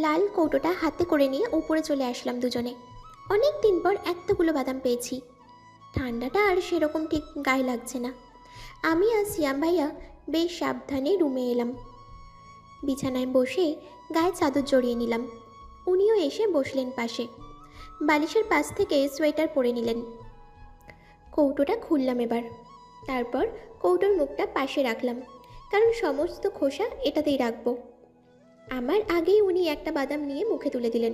লাল কৌটোটা হাতে করে নিয়ে উপরে চলে আসলাম দুজনে। অনেক দিন পর এতগুলো বাদাম পেয়েছি। ঠান্ডাটা আর সেরকম ঠিক গায়ে লাগছে না। আমি আর সিয়াম ভাইয়া বেশ সাবধানে রুমে এলাম। বিছানায় বসে গায়ে চাদর জড়িয়ে নিলাম। উনিও এসে বসলেন পাশে। বালিশের পাশ থেকে সোয়েটার পরে নিলেন। কৌটোটা খুললাম এবার। তারপর কৌটোর মুখটা পাশে রাখলাম। কারণ সমস্ত খোসা এটাতেই রাখব। আমার আগেই উনি একটা বাদাম নিয়ে মুখে তুলে দিলেন।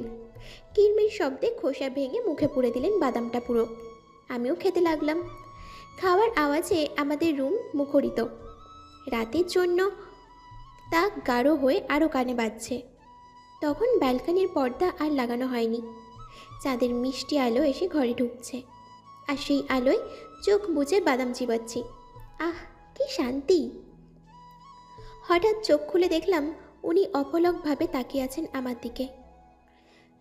কিরমির শব্দে খোসা ভেঙে মুখে পুড়ে দিলেন বাদামটা পুরো। আমিও খেতে লাগলাম। খাওয়ার আওয়াজে আমাদের রুম মুখরিত। রাতের জন্য তা গাঢ় হয়ে আরও কানে বাজছে। তখন ব্যালকানির পর্দা আর লাগানো হয়নি। চাঁদের মিষ্টি আলো এসে ঘরে ঢুকছে। আর সেই আলোয় চোখ বুজে বাদাম চিবাচ্ছি। আহ, কি শান্তি! হঠাৎ চোখ খুলে দেখলাম উনি অপলকভাবে তাকিয়ে আছেন আমার দিকে।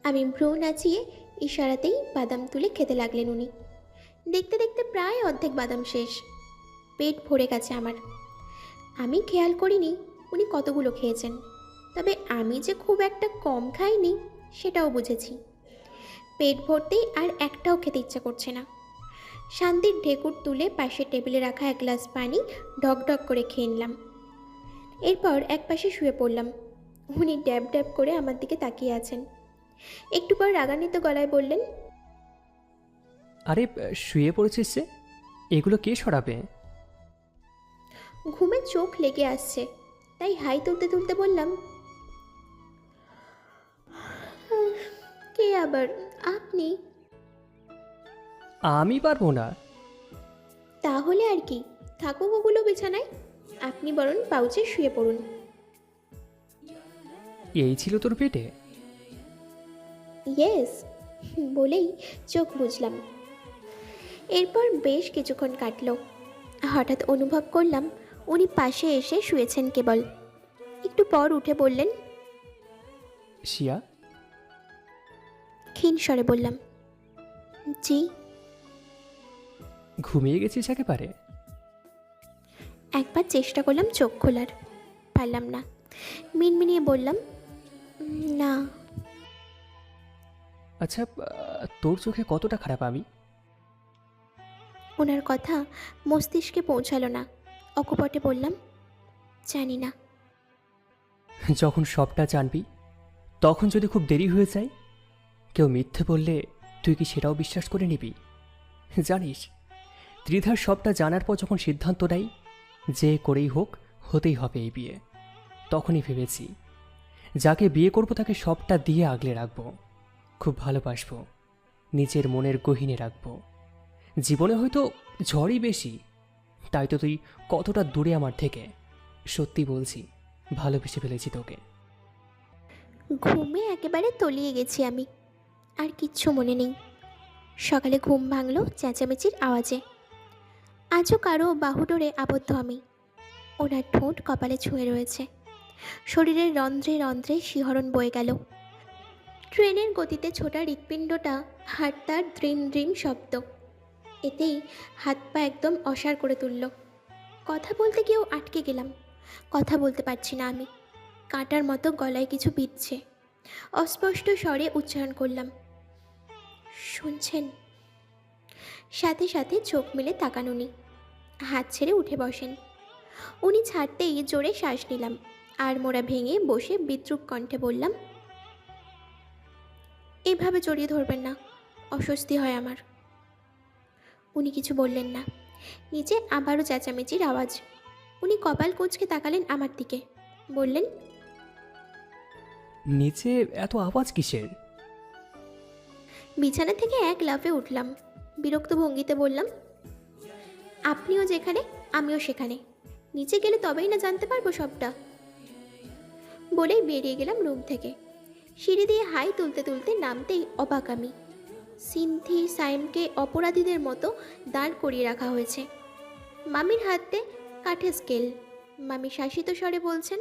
আমি ভ্রু নাচিয়ে ইশারাতেই বাদাম তুলে খেতে লাগলেন উনি। দেখতে দেখতে প্রায় অর্ধেক বাদাম শেষ। পেট ভরে গেছে আমার। আমি খেয়াল করিনি উনি কতগুলো খেয়েছেন। তবে আমি যে খুব একটা কম খাইনি, সেটাও বুঝেছি। পেট ভরতেই আর একটাও খেতে ইচ্ছা করছে না। শান্তির ঢেকুর তুলে পাশে টেবিলে রাখা এক গ্লাস পানি ঢক ঢক করে খেয়ে নিলাম। এরপর এক পাশে শুয়ে পড়লাম। উনি ড্যাব ড্যাব করে আমার দিকে তাকিয়ে আছেন। একটু পর রাগান্বিত গলায় বললেন আরে শুয়ে পড়েছিস যে? এগুলো কে সরাবে? ঘুমে চোখ লেগে আসছে। তাই হাই তুলতে তুলতে বললাম কে আবার? আপনি? আমি পারব না। তাহলে আর কি থাকুক ওগুলো বিছানায়। আপনি বরং পাউচে শুয়ে পড়ুন। এই ছিল তোর পেটে? ইয়েস বলেই চোখ বুঝলাম এরপর বেশ কিছুক্ষণ কাটলো। হঠাৎ অনুভব করলাম উনি পাশে এসে শুয়েছেন কেবল। একটু পর উঠে বললেন শিয়া? ক্ষীণ স্বরে বললাম জি। ঘুমিয়ে গেছিস একেবারে? একবার চেষ্টা করলাম চোখ খোলার। পারলাম না। মিনমিনিয়ে বললাম না। আচ্ছা তোর চোখে কতটা খারাপ আমি? ওনার কথা মস্তিষ্কে পৌঁছালো না। অকপটে বললাম জানি না। যখন সবটা জানবি তখন যদি খুব দেরি হয়ে যায় কেউ মিথ্যে বললে তুই কি সেটাও বিশ্বাস করে নিবি? জানিস ত্রিধার সবটা জানার পর যখন সিদ্ধান্ত নেয় যে করেই হোক, হতেই হবে এই বিয়ে। তখনই ভেবেছি, যাকে বিয়ে করব তাকে সবটা দিয়ে আগলে রাখব। খুব ভালোবাসবো, নিজের মনের গহিনে রাখব। জীবনে হয়তো ঝড়ই বেশি, তাই তো তুই কতটা দূরে আমার থেকে, সত্যি বলছি, ভালোবেসে ফেলেছি তোকে। ঘুমে একেবারে তলিয়ে গেছি আমি, আর কিচ্ছু মনে নেই। সকালে ঘুম ভাঙলো চেঁচামেচির আওয়াজে। আজও কারও বাহুডোরে আবদ্ধ আমি। ওনার ঠোঁট কপালে ছুঁয়ে রয়েছে। শরীরের রন্ধ্রে রন্ধ্রে শিহরণ বয়ে গেল। ট্রেনের গতিতে ছোটা হৃৎপিণ্ডটা হাটতার দ্রিন দ্রিন শব্দ। এতেই হাত পা একদম অসার করে তুলল। কথা বলতে গিয়েও আটকে গেলাম। কথা বলতে পারছি না আমি। কাঁটার মতো গলায় কিছু বিচ্ছে অস্পষ্ট স্বরে উচ্চারণ করলাম। শুনছেন? সাথে সাথে চোখ মেলে তাকান উনি। হাত ছেড়ে উঠে বসেন। উনি ছাড়তেই জোরে শ্বাস নিলাম আর মোড়া ভেঙে বসে বিদ্রুপ কণ্ঠে বললাম এভাবে জড়িয়ে ধরবেন না অস্বস্তি হয় আমার। উনি কিছু বললেন না। নিচে আবারও চেঁচামেচির আওয়াজ। উনি কপাল কুঁচকে তাকালেন আমার দিকে। বললেন নিচে এত আওয়াজ কিসের? বিছানা থেকে এক লাফে উঠলাম। বিরক্ত ভঙ্গিতে বললাম, আপনিও যেখানে, আমিও সেখানে। নিচে গেলে তবেই না জানতে পারব সবটা। বলেই বেরিয়ে গেলাম রুম থেকে। সিঁড়ি দিয়ে হাই তুলতে তুলতে নামতেই অবাক আমি। সিনথি সাইমকে অপরাধীদের মতো দাঁড় করিয়ে রাখা হয়েছে। মামির হাতে কাঠের স্কেল। মামি শাসিত স্বরে বলছেন,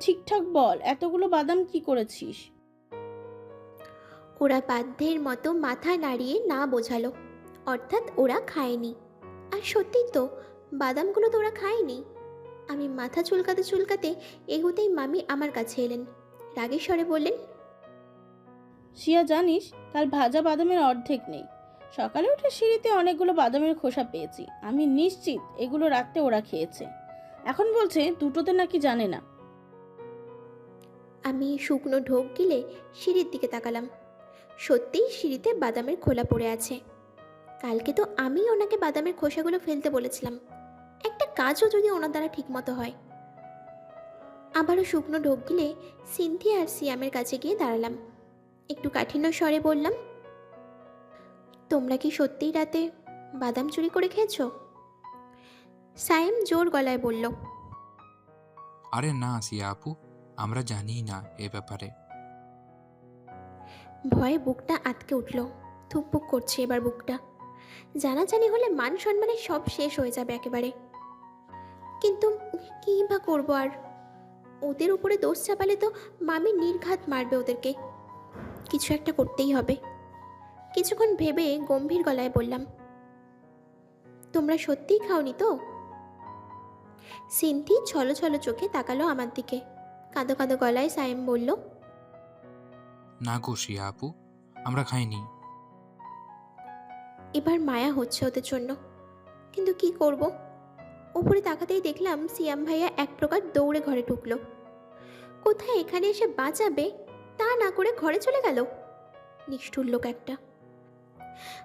ঠিকঠাক বল, এতগুলো বাদাম কি করেছিস? ওরা বাধ্যের মতো মাথা নাড়িয়ে না বোঝালো। অর্থাৎ ওরা খায়নি। আর সত্যিই তো বাদামগুলো তো ওরা খায়নি। আমি মাথা চুলকাতে চুলকাতে এগোতেই মামি আমার কাছে এলেন। রাগের স্বরে বললেন শিয়া জানিস কাল ভাজা বাদামের অর্ধেক নেই। সকালে উঠে সিঁড়িতে অনেকগুলো বাদামের খোসা পেয়েছি। আমি নিশ্চিত এগুলো রাখতে ওরা খেয়েছে। এখন বলছে দুটোতে নাকি জানে না। আমি শুকনো ঢোক গিলে সিঁড়ির দিকে তাকালাম। সত্যিই সিঁড়িতে বাদামের খোলা পড়ে আছে। কালকে তো আমি ওনাকে বাদামের খোসাগুলো ফেলতে বলেছিলাম। একটা কাজও যদি ওনার দ্বারা ঠিকমতো হয়। আবারও শুকনো ঢোক গিলে সিনথি আর সিয়ামের কাছে গিয়ে দাঁড়ালাম। একটু কাঠিন্য স্বরে বললাম, তোমরা কি সত্যিই রাতে বাদাম চুরি করে খেয়েছো? সায়েম জোর গলায় বলল, আরে না, সিয়া আপু, আমরা জানি না এ ব্যাপারে। ভয়ে বুকটা আটকে উঠল। থুকপুক করছে এবার বুকটা। জানাজানি হলে মান সম্মানের সব শেষ হয়ে যাবে একেবারে। কিন্তু কী বা করব আর? ওদের উপরে দোষ চাপালে তো মামি নির্ঘাত মারবে ওদেরকে। কিছু একটা করতেই হবে। কিছুক্ষণ ভেবে গম্ভীর গলায় বললাম, তোমরা সত্যিই খাওনি তো? সিন্থি ছলো ছলো চোখে তাকালো আমার দিকে। কাঁদো কাঁদো গলায় সায়েম বলল না গো সিয়া আপু, আমরা খাইনি। এবার মায়া হচ্ছে ওদের জন্য। কিন্তু কি করব? উপরে তাকাতেই দেখলাম সিয়াম ভাইয়া এক প্রকার দৌড়ে ঘরে ঢুকলো। কোথায় এখানে এসে বাঁচাবে তা না করে ঘরে চলে গেল? নিষ্ঠুর লোক একটা।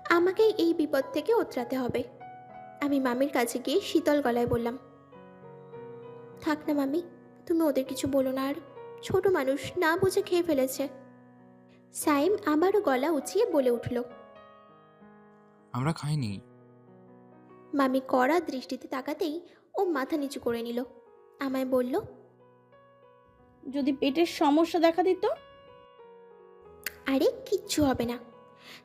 আমাকে এই বিপদ থেকে ওতরাতে হবে। আমি মামির কাছে গিয়ে শীতল গলায় বললাম, থাক না মামি, তুমি ওদের কিছু বলো না। আর ছোট মানুষ না বুঝে খেয়ে ফেলেছে। সাইম আবারও গলা উঁচিয়ে বলে উঠল আমরা খাইনি। মামি কড়া দৃষ্টিতে তাকাতেই ও মাথা নিচু করে নিল আমায় বলল যদি পেটের সমস্যা দেখা দিত? আরে কিচ্ছু হবে না।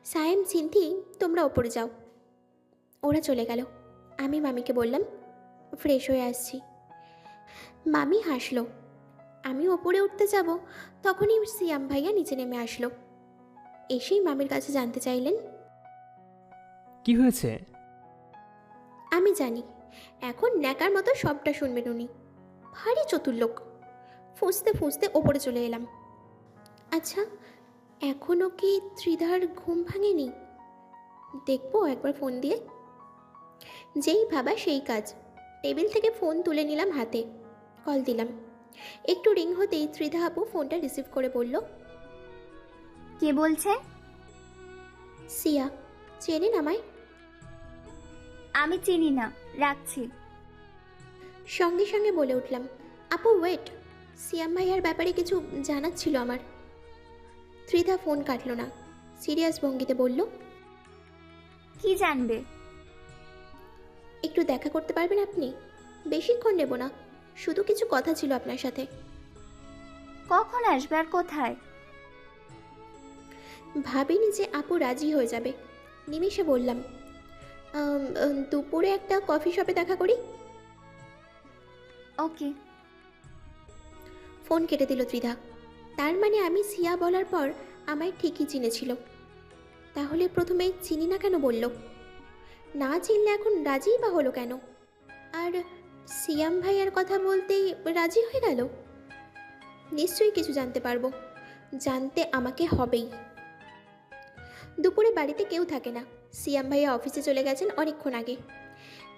সায়েম সিনথি তোমরা ওপরে যাও। ওরা চলে গেল। আমি মামিকে বললাম ফ্রেশ হয়ে আসছি। মামি হাসলো। আমি ওপরে উঠতে যাব। তখনই সিয়াম ভাইয়া নিচে নেমে আসলো। এসেই মামির কাছে জানতে চাইলেন কি হয়েছে? আমি জানি এখন ন্যাকার মতো সবটা শুনবেন উনি। ভারী চতুর লোক। ফুঁসতে ফুঁসতে ওপরে চলে এলাম। আচ্ছা এখনও কি ত্রিধার ঘুম ভাঙেনি? দেখব একবার ফোন দিয়ে। যেই ভাবা সেই কাজ। টেবিল থেকে ফোন তুলে নিলাম হাতে। কল দিলাম। একটু রিং হতেই ত্রিধা আপু ফোনটা রিসিভ করে বলল কে বলছে? সিয়া চেনেন আমায়? আমি চিনি না রাখছি। সঙ্গে সঙ্গে বলে উঠলাম আপু ওয়েট সিয়াম ভাইয়ার ব্যাপারে কিছু জানার ছিল আমার। ত্রিধা ফোন কাটলো না সিরিয়াস ভঙ্গিতে বলল কি জানবে? একটু দেখা করতে পারবেন আপনি? বেশিক্ষণ নেব না। শুধু কিছু কথা ছিল আপনার সাথে। কখন আসবে আর কোথায়? ভাবিনি যে আপু রাজি হয়ে যাবে। নিমিষে বললাম "আম, আম, দুপুরে একটা কফি শপে দেখা করি? ওকে। ফোন কেটে দিল ত্রিধা। তার মানে আমি সিয়া বলার পর আমায় ঠিকই চিনেছিল। তাহলে প্রথমে চিনি না কেন বলল? না চিনলে এখন রাজিই বা হলো কেন? আর সিয়াম ভাইয়ার কথা বলতেই রাজি হয়ে গেল। নিশ্চয়ই কিছু জানতে পারব। জানতে আমাকে হবেই। দুপুরে বাড়িতে কেউ থাকে না। সিয়াম ভাইয়া অফিসে চলে গেছেন অনেকক্ষণ আগে।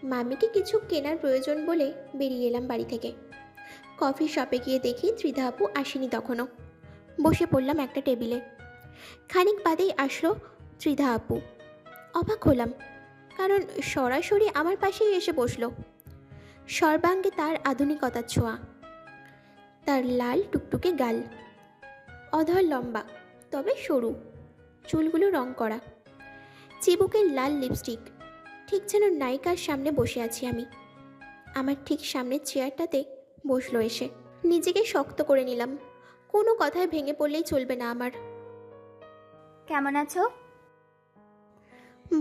মামিকে কিছু কেনার প্রয়োজন বলে বেরিয়ে এলাম বাড়ি থেকে। কফি শপে গিয়ে দেখি ত্রিধা আপু আসেনি তখনও। বসে পড়লাম একটা টেবিলে। খানিক বাদেই আসলো ত্রিধা আপু। অবাক হলাম, কারণ সরাসরি আমার পাশেই এসে বসল। সর্বাঙ্গে তার আধুনিকতার ছোঁয়া। তার লাল টুকটুকে গাল। অধর লম্বা তবে সরু। চুলগুলো রং করা। চিবুকের লাল লিপস্টিক। ঠিক যেন নায়িকার সামনে বসে আছি আমি। আমার ঠিক সামনের চেয়ারটাতে বসল এসে। নিজেকে শক্ত করে নিলাম। কোনো কথায় ভেঙে পড়লেই চলবে না আমার। কেমন আছো?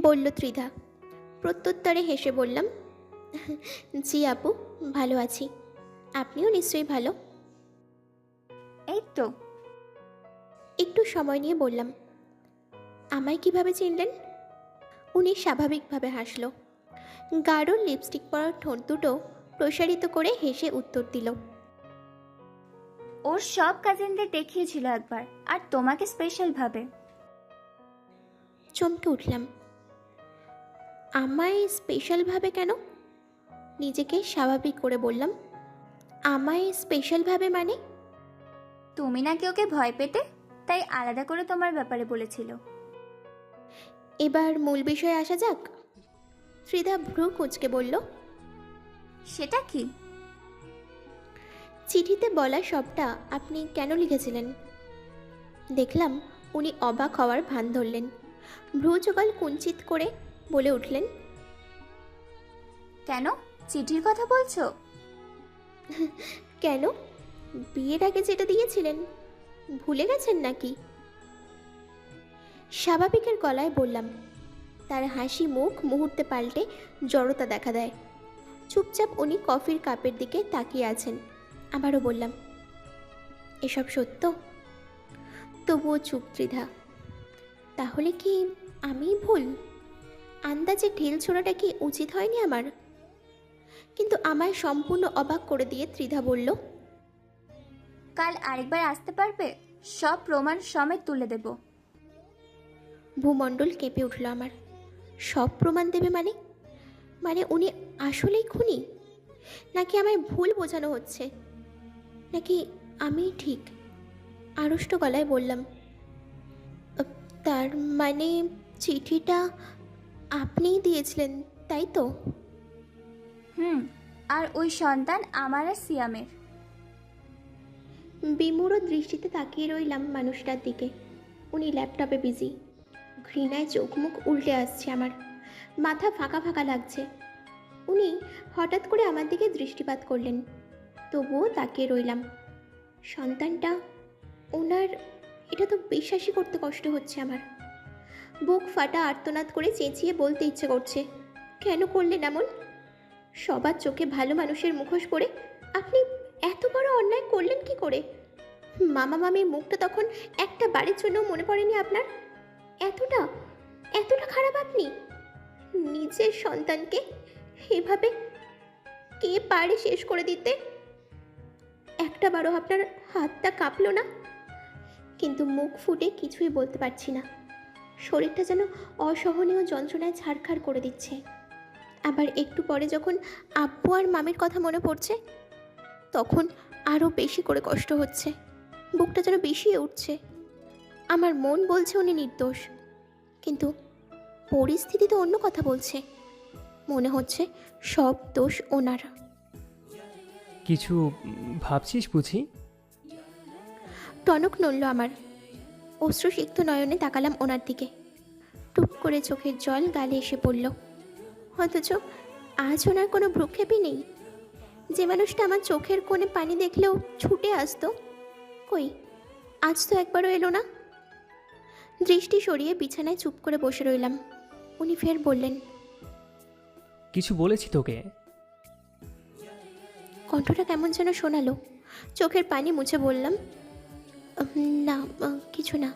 বলল ত্রিধা। প্রত্যুত্তরে হেসে বললাম জি আপু ভালো আছি। আপনিও নিশ্চয়ই ভালো। এই তো। একটু সময় নিয়ে বললাম আমায় কীভাবে চিনলেন? উনি স্বাভাবিকভাবে হাসলো। গাঢ় লিপস্টিক পরা ঠোঁট দুটো প্রসারিত করে হেসে উত্তর দিল ওর সব কাজিনদের দেখিয়েছিল একবার আর তোমাকে স্পেশাল ভাবে। চমকে উঠলাম আমায় স্পেশালভাবে কেন? নিজেকে স্বাভাবিক করে বললাম আমায় স্পেশালভাবে মানে? তুমি নাকি ওকে ভয় পেতে? তাই আলাদা করে তোমার ব্যাপারে বলেছিল। এবার মূল বিষয়ে আসা যাক। শ্রীধা ভ্রু কুচকে বলল সেটা কি? চিঠিতে বলা সবটা আপনি কেন লিখেছিলেন? দেখলাম উনি অবাক হওয়ার ভান ধরলেন। ভ্রুযোগাল কুঞ্চিত করে বলে উঠলেন কেন? চিঠির কথা বলছো? কেন? বিয়ের আগে যেটা দিয়েছিলেন, ভুলে গেছেন নাকি? স্বাভাবিকের গলায় বললাম, তার হাসি মুখ মুহূর্তে পাল্টে জড়তা দেখা দেয়। চুপচাপ উনি কফির কাপের দিকে তাকিয়ে আছেন। আবারও বললাম, এসব সত্য? তবুও চুপ ত্রিধা। তাহলে কি আমি ভুল? আন্দাজে ঢিল ছোড়াটা কি উচিত হয়নি আমার? কিন্তু আমায় সম্পূর্ণ অবাক করে দিয়ে ত্রিধা বলল কাল আরেকবার আসতে পারবে? সব প্রমাণ সমেত তুলে দেব। ভূমণ্ডল কেঁপে উঠল আমার। সব প্রমাণ দেবে মানে? মানে উনি আসলেই খুনি? নাকি আমায় ভুল বোঝানো হচ্ছে? নাকি আমি ঠিক? আড়ষ্ট গলায় বললাম তার মানে চিঠিটা আপনিই দিয়েছিলেন তাই তো? হুম, আর ওই সন্তান আমার আর সিয়ামের। বিমূঢ় দৃষ্টিতে তাকিয়ে রইলাম মানুষটার দিকে। উনি ল্যাপটপে বিজি। ঘৃণায় চোখ মুখ উল্টে আসছে আমার। মাথা ফাঁকা ফাঁকা লাগছে। উনি হঠাৎ করে আমার দিকে দৃষ্টিপাত করলেন। তবুও তাকিয়ে রইলাম। সন্তানটা ওনার, এটা তো বিশ্বাসই করতে কষ্ট হচ্ছে আমার। বুক ফাটা আর্তনাদ করে চেঁচিয়ে বলতে ইচ্ছে করছে, কেন করলেন এমন? সবার চোখে ভালো মানুষের মুখোশ পরে আপনি এত বড় অন্যায় করলেন কি করে? মামা মামির মুখটা তখন একটা বাড়ির জন্য মনে পড়েনি আপনার? এতটা এতটা খারাপ আপনি? নিজের সন্তানকে এভাবে কে পারে শেষ করে দিতে? একটা বারো আপনার হাতটা কাঁপলো না? কিন্তু মুখ ফুটে কিছুই বলতে পারছি না। শরীরটা যেন অসহনীয় যন্ত্রণায় ছাড়খাড় করে দিচ্ছে। আবার একটু পরে যখন আব্বু আর মামির কথা মনে পড়ছে তখন আরও বেশি করে কষ্ট হচ্ছে। বুকটা যেন বেশিয়ে উঠছে। আমার মন বলছে উনি নির্দোষ কিন্তু পরিস্থিতি তো অন্য কথা বলছে। মনে হচ্ছে সব দোষ ওনার। কিছু ভাবছিস বুঝি? টনক নড়ল আমার। অশ্রুসিক্ত নয়নে তাকালাম ওনার দিকে। টুপ করে চোখের জল গালে এসে পড়ল। অথচ আজ ওনার কোনো ভ্রুক্ষেপই নেই। যে মানুষটা আমার চোখের কোণে পানি দেখলেও ছুটে আসতো কই আজ তো একবারও এলো না? দৃষ্টি সরিয়ে বিছানায় চুপ করে বসে রইলাম। উনি ফের বললেন কিছু বলেছি তোকে। কণ্ঠটা কেমন যেন শোনালো। চোখের পানি মুছে বললাম না কিছু না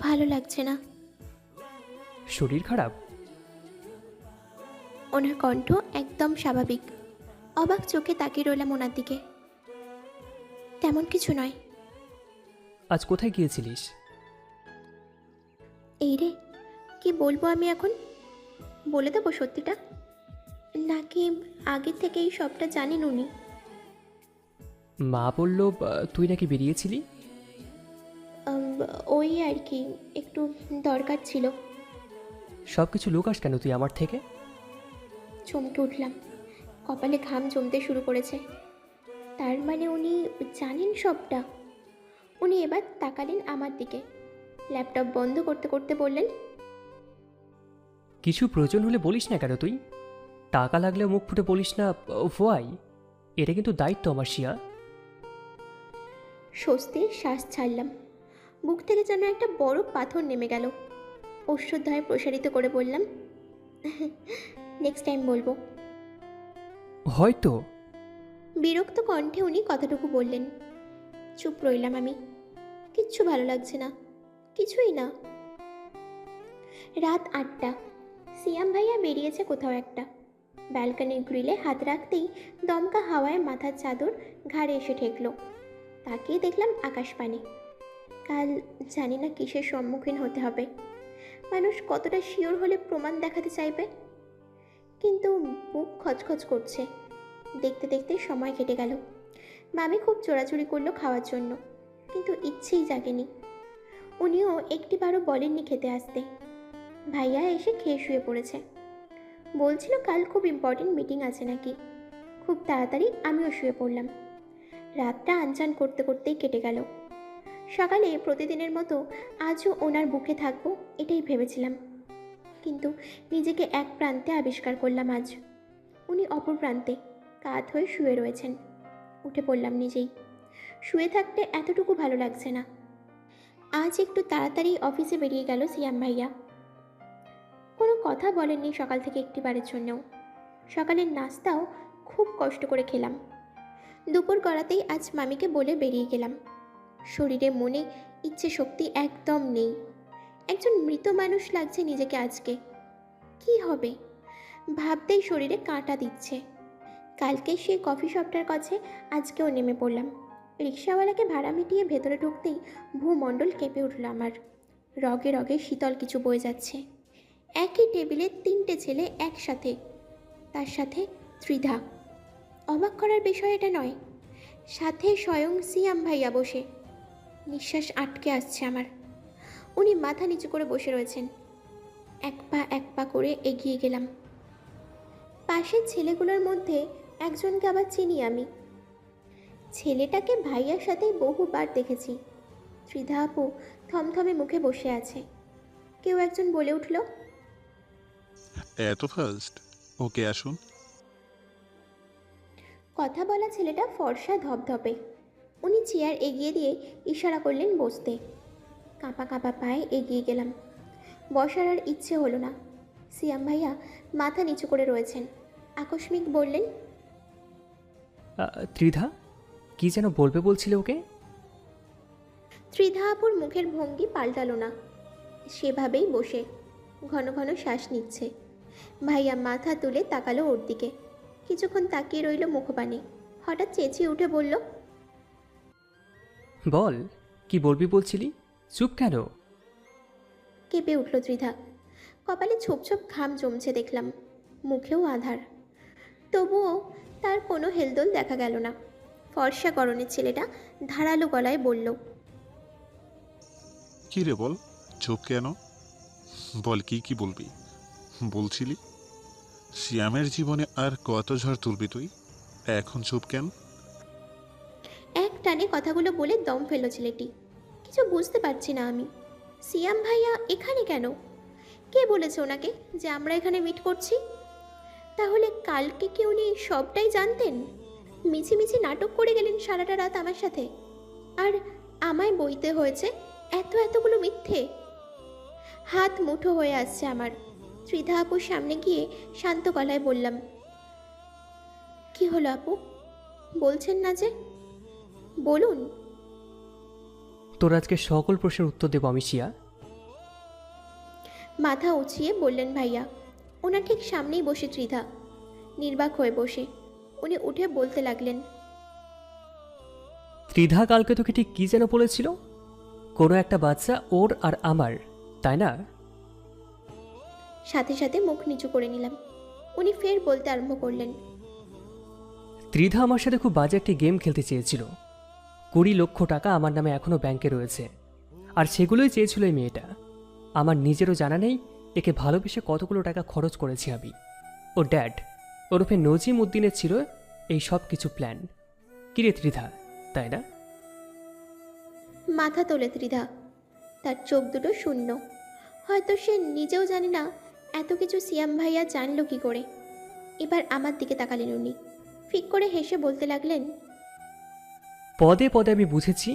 ভালো লাগছে না। শরীর খারাপ? ওনার কণ্ঠ একদম স্বাভাবিক। অবাক চোখে তাকিয়ে রইলাম ওনার দিকে। তেমন কিছু নয়। আজ কোথায় গিয়েছিলিস? এই রে কি বলব আমি এখন? বলে দেবো সত্যিটা? নাকি আগে থেকেই সবটা জানেন উনি? মা বলল তুই নাকি বেরিয়েছিলি? ওই আর কি একটু দরকার ছিল। সব কিছু লুকাস কেন তুই আমার থেকে? চমকে উঠলাম। কপালে ঘাম জমতে শুরু করেছে। তার মানে উনি জানেন সবটা? উনি এবার তাকালেন আমার দিকে। ল্যাপটপ বন্ধ করতে করতে বললেন কিছু প্রয়োজন হলে বলিস না কেন তুই? টাকা লাগলেও মুখ ফুটে বলিস না ভোয়াই। এটা কিন্তু দায়িত্ব আমার শিয়া। স্বস্তির শ্বাস ছাড়লাম। বুক থেকে যেন একটা বড় পাথর নেমে গেল। অশ্রুধায় প্রসারিত করে বললাম নেক্সট টাইম বলব। হয়তো। বিরক্ত কণ্ঠে উনি কথাটুকু বললেন চুপ রইলাম আমি। কিচ্ছু ভালো লাগছে না। কিছুই না। রাত আটটা। সিয়াম ভাইয়া বেরিয়েছে কোথাও একটা। ব্যালকনির গ্রিলে হাত রাখতেই দমকা হাওয়ায় মাথার চাদর ঘাড়ে এসে ঠেকলো। তাকিয়ে দেখলাম আকাশপানে কাল জানি না কিসের সম্মুখীন হতে হবে। মানুষ কতটা শিওর হলে প্রমাণ দেখাতে চাইবে? কিন্তু বুক খচখচ করছে। দেখতে দেখতে সময় কেটে গেল। মামি খুব চোরাচুরি করল খাওয়ার জন্য, কিন্তু ইচ্ছেই জাগেনি। উনিও একটিবারও বলেননি খেতে আসতে। ভাইয়া এসে খেয়ে শুয়ে পড়েছে। বলছিল কাল খুব ইম্পর্টেন্ট মিটিং আছে নাকি। খুব তাড়াতাড়ি আমিও শুয়ে পড়লাম। রাতটা আনচান করতে করতেই কেটে গেল। সকালে প্রতিদিনের মতো আজও ওনার বুকে থাকব এটাই ভেবেছিলাম। কিন্তু নিজেকে এক প্রান্তে আবিষ্কার করলাম আজ। উনি অপর প্রান্তে কাত হয়ে শুয়ে রয়েছেন। উঠে পড়লাম নিজেই। শুয়ে থাকতে এতটুকু ভালো লাগছে না। আজ একটু তাড়াতাড়ি অফিসে বেরিয়ে গেল সিয়াম ভাইয়া। কোনো কথা বলেননি সকাল থেকে একটিবারের জন্যও। সকালের নাস্তাও খুব কষ্ট করে খেলাম। দুপুর গড়াতেই আজ মামিকে বলে বেরিয়ে গেলাম। শরীরে মনে ইচ্ছে শক্তি একদম নেই। একজন মৃত মানুষ লাগছে নিজেকে আজকে। কি হবে? ভাবতেই শরীরে কাঁটা দিচ্ছে। কালকে সেই কফি শপটার কাছে আজকেও নেমে পড়লাম। রিক্সাওয়ালাকে ভাড়া মিটিয়ে ভেতরে ঢুকতেই ভূমণ্ডল কেঁপে উঠল আমার। রগে রগে শীতল কিছু বয়ে যাচ্ছে। একই টেবিলে তিনটে ছেলে একসাথে, তার সাথে ত্রিধা। অবাক করার বিষয় এটা নয়। সাথে স্বয়ং সিয়াম ভাইয়া বসে। নিঃশ্বাস আটকে আসছে আমার। উনি মাথা নিচু করে বসে রয়েছেন। এক পা এক পা করে এগিয়ে গেলাম। পাশের ছেলেগুলোর মধ্যে একজনকে আবার চিনি আমি। ছেলেটাকে ভাইয়ার সাথে বহুবার দেখেছি। ত্রিধা আপু থমথমে মুখে বসে আছে। কেউ একজন বলে উঠল এত ফার্স্ট ওকে আসুন। কথা বলা ছেলেটা ফর্সা ধপধপে। উনি চেয়ার এগিয়ে দিয়ে ইশারা করলেন বসতে। কাঁপা কাঁপা পায়ে এগিয়ে গেলাম। বসার আর ইচ্ছে হলো না। সিয়াম ভাইয়া মাথা নিচু করে রয়েছেন। আকস্মিক বললেন ত্রিধা কি যেন বলবে বলছিলে ওকে? ত্রিধা আপুর মুখের ভঙ্গি পাল্টালো না। সেভাবেই বসে ঘন ঘন শ্বাস নিচ্ছে। ভাইয়া মাথা তুলে তাকালো ওর দিকে। কিছুক্ষণ তাকিয়ে রইল মুখপানে। হঠাৎ চেঁচিয়ে উঠে বলল বল কি বলবি বলছিলি? চুপ কেন? কেঁপে উঠল ত্রিধা। কপালে ছোপ ছোপ ঘাম জমছে দেখলাম মুখেও আধার। তবুও তার কোনো হেলদোল দেখা গেল না। ফর্সা গরনের ছেলেটা ধারালো গলায় বলল কি রে বল? চুপ কেন? বল কি কি বলবি? বলছিলি? শ্যামের জীবনে আর কত ঝড় তুলবি তুই? এখন চুপ কেন? এক টানে কথাগুলো বলে দম ফেলো ছেলেটি। কিছু বুঝতে পারছি না আমি। সিয়াম ভাইয়া এখানে কেন? কে বলেছে ওনাকে যে আমরা এখানে মিট করছি? তাহলে কালকে কি উনি সবটাই জানতেন? মিছিমিছি নাটক করে গেলেন সারাটা রাত আমার সাথে। আর আমায় বইতে হয়েছে এত এতগুলো মিথ্যে। হাত মুঠো হয়ে আসছে আমার। ত্রিধা আপুর সামনে গিয়ে শান্ত গলায় বললাম, কি হলো আপু? বলছেন না যে? বলুন। তোর আজকে সকল প্রশ্নের উত্তর দেবো আমি শিয়া। মাথা উঁচিয়ে বললেন ভাইয়া ওনার ঠিক সামনেই বসে ত্রিধা। নির্বাক হয়ে বসে উনি উঠে বলতে লাগলেন ত্রিধা কালকে তোকে ঠিক কী যেন বলেছিল? কোনো একটা বাচ্চা ওর আর আমার তাই না? সাথে সাথে মুখ নিচু করে নিলাম। উনি ফের বলতে আরম্ভ করলেন ত্রিধা আমার সাথে খুব বাজে একটি গেম খেলতে চেয়েছিল। কুড়ি লক্ষ টাকা আমার নামে এখনও ব্যাংকে রয়েছে। আর সেগুলোই চেয়েছিল এই মেয়েটা। আমার নিজেরও জানা নেই, একে ভালোবেসে কতগুলো টাকা খরচ করেছি আমি। ও ড্যাড ওরফে নজিম উদ্দিনের ছিল এই সব কিছু প্ল্যান। কিরে ত্রিধা, তাই না? মাথা তোলে ত্রিধা, তার চোখ দুটো শূন্য। হয়তো সে নিজেও জানে না এত কিছু সিয়াম ভাইয়া জানলো কি করে। এবার আমার দিকে তাকালেন উনি। ফিক করে হেসে বলতে লাগলেন পদে পদে আমি বুঝেছি,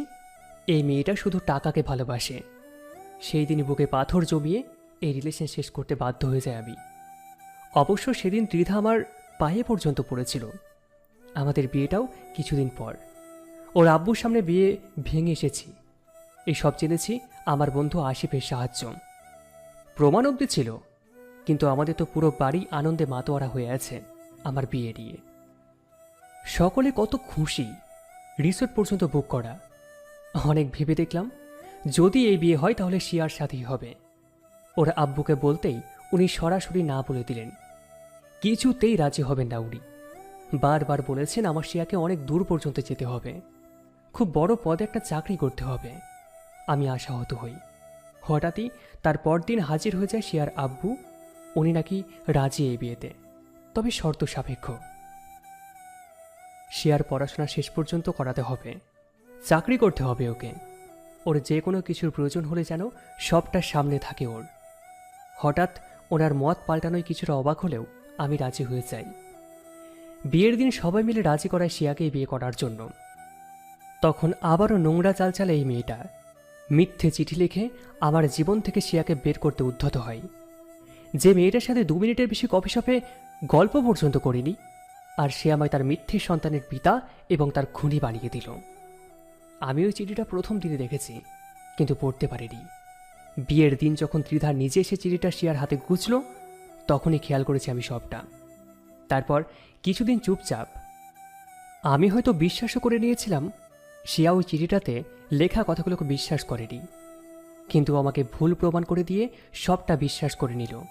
এই মেয়েটা শুধু টাকাকে ভালোবাসে। সেই দিনই বুকে পাথর জমিয়ে এই রিলেশন শেষ করতে বাধ্য হয়ে যায় আমি। অবশ্য সেদিন ত্রিধা আমার পায়ে পর্যন্ত পড়েছিল। আমাদের বিয়েটাও কিছুদিন পর। ওর আব্বুর সামনে বিয়ে ভেঙে এসেছি। এই সব জেনেছি আমার বন্ধু আশিফের সাহায্য। প্রমাণ অব্দি ছিল, কিন্তু আমাদের তো পুরো বাড়ি আনন্দে মাতোয়ারা হয়ে আছে আমার বিয়ে নিয়ে। সকলে কত খুশি রিসোর্ট পর্যন্ত বুক করা। অনেক ভেবে দেখলাম, যদি এই বিয়ে হয় তাহলে শিয়ার সাথেই হবে। ওর আব্বুকে বলতেই উনি সরাসরি না বলে দিলেন। কিছুতেই রাজি হবেন না উনি। বারবার বলেছেন আমার শিয়াকে অনেক দূর পর্যন্ত যেতে হবে। খুব বড় পদে একটা চাকরি করতে হবে। আমি আশাহত হই। হঠাৎই তার পরদিন হাজির হয়ে যায় শিয়ার আব্বু। উনি নাকি রাজি এই বিয়েতে। তবে শর্ত সাপেক্ষ। শিয়ার পড়াশোনা শেষ পর্যন্ত করাতে হবে। চাকরি করতে হবে ওকে। ওর যে কোনো কিছুর প্রয়োজন হলে যেন সবটা সামনে থাকে ওর। হঠাৎ ওনার মত পাল্টানোয় কিছুটা অবাক হলেও আমি রাজি হয়ে যাই। বিয়ের দিন সবাই মিলে রাজি করায় শিয়াকেই বিয়ে করার জন্য। তখন আবারও নোংরা চাল চালে এই মেয়েটা। মিথ্যে চিঠি লিখে আমার জীবন থেকে শিয়াকে বের করতে উদ্ধত হয়। যে মেয়েটার সাথে দু মিনিটের বেশি কফি শপে গল্প পর্যন্ত করিনি আর সে আমায় তার মিথ্যে সন্তানের পিতা এবং তার খুনি বানিয়ে দিল। আমি ওই চিঠিটা প্রথম দিনে দেখেছি, কিন্তু পড়তে পারিনি। বিয়ের দিন যখন ত্রিধার নিজে এসে চিঠিটা শিয়ার হাতে গুছল তখনই খেয়াল করেছি আমি সবটা। তারপর কিছুদিন চুপচাপ। আমি হয়তো বিশ্বাসও করে নিয়েছিলাম শিয়া ওই চিঠিটাতে লেখা কথাগুলোকে বিশ্বাস করেনি। কিন্তু আমাকে ভুল প্রমাণ করে দিয়ে সবটা বিশ্বাস করে নিল।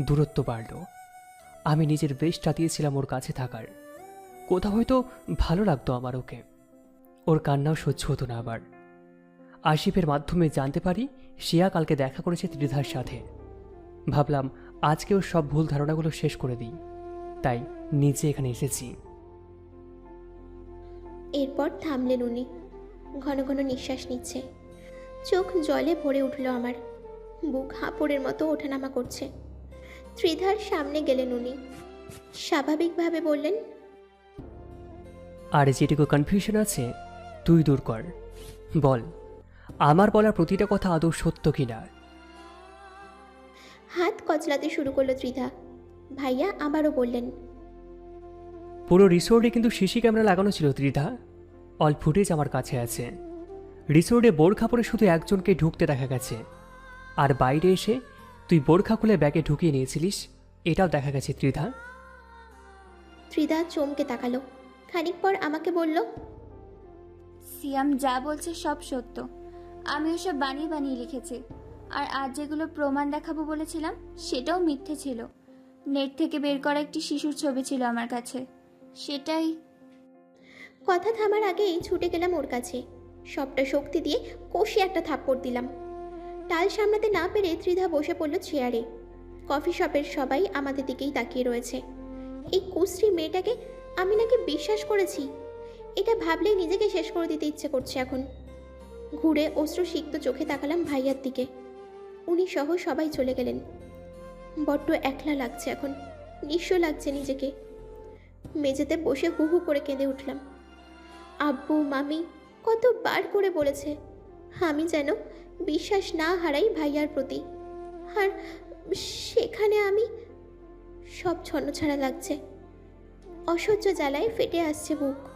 দূরত্ব বাড়ল। আমি নিজের বেশটা দিয়েছিলাম ওর কাছে থাকার। কোথাও হয়তো ভালো লাগতো আমার ওকে। ওর কান্নাও সহ্য হতো না আবার। আশিফের মাধ্যমে জানতে পারি শিয়া কালকে দেখা করেছে ত্রিধার সাথে। ভাবলাম আজকেও সব ভুল ধারণাগুলো শেষ করে দিই। তাই নিজে এখানে এসেছি। এরপর থামলেন উনি। ঘন ঘন নিঃশ্বাস নিচ্ছে। চোখ জলে ভরে উঠল আমার। বুক হাঁপড়ের মতো ওঠানামা করছে। ত্রিধার সামনে গেলেন উনি। স্বাভাবিকভাবে বললেন আর যেটুকু কনফিউশন আছে তুই দূর কর। বল আমার বলার প্রতিটা কথা আদৌ সত্য কিনা? হাত কচলাতে শুরু করল ত্রিধা। ভাইয়া আবারও বললেন পুরো রিসোর্টে কিন্তু সিসি ক্যামেরা লাগানো ছিল ত্রিধা। অল ফুটেজ আমার কাছে আছে। রিসোর্টে বোরখা পরে শুধু একজনকে ঢুকতে দেখা গেছে। আর বাইরে এসে তুই বোরখা খুলে ব্যাগে ঢুকিয়ে নিয়েছিলিস? এটাও দেখা গেছে ত্রিধা। ত্রিধা চমকে তাকালো। খানিক পর আমাকে বলল সিয়াম যা বলছে সব সত্য। আমি ওসব বানিয়ে বানিয়ে লিখেছি। আর আজ যেগুলো প্রমাণ দেখাবো বলেছিলাম সেটাও মিথ্যে ছিল। নেট থেকে বের করা একটি শিশুর ছবি ছিল আমার কাছে। সেটাই কথা থামার আগেই ছুটে গেলাম ওর কাছে। সবটা শক্তি দিয়ে কষে একটা থাপ্পড় দিলাম। টাল সামলাতে না পেরে ত্রিধা বসে পড়ল চেয়ারে। কফি শপের সবাই আমাদের দিকেই তাকিয়ে রয়েছে। এই কুশ্রী মেয়েটাকে আমি নাকি বিশ্বাস করেছি? এটা ভাবলেই নিজেকে শেষ করে দিতে ইচ্ছে করছে এখন। ঘুরে অশ্রু সিক্ত চোখে তাকালাম ভাইয়ার দিকে। উনি সহ সবাই চলে গেলেন। বড্ড একলা লাগছে এখন। নিঃস্ব লাগছে নিজেকে। মেঝেতে বসে হু হু করে কেঁদে উঠলাম। আব্বু, মামি কতবার করে বলেছে, আমি যেন বিশ্বাস না হারাই ভাইয়ার প্রতি। আর সেখানে আমি সব ছন্নছাড়া লাগছে। অসহ্য জ্বালায় ফেটে আসছে বুক।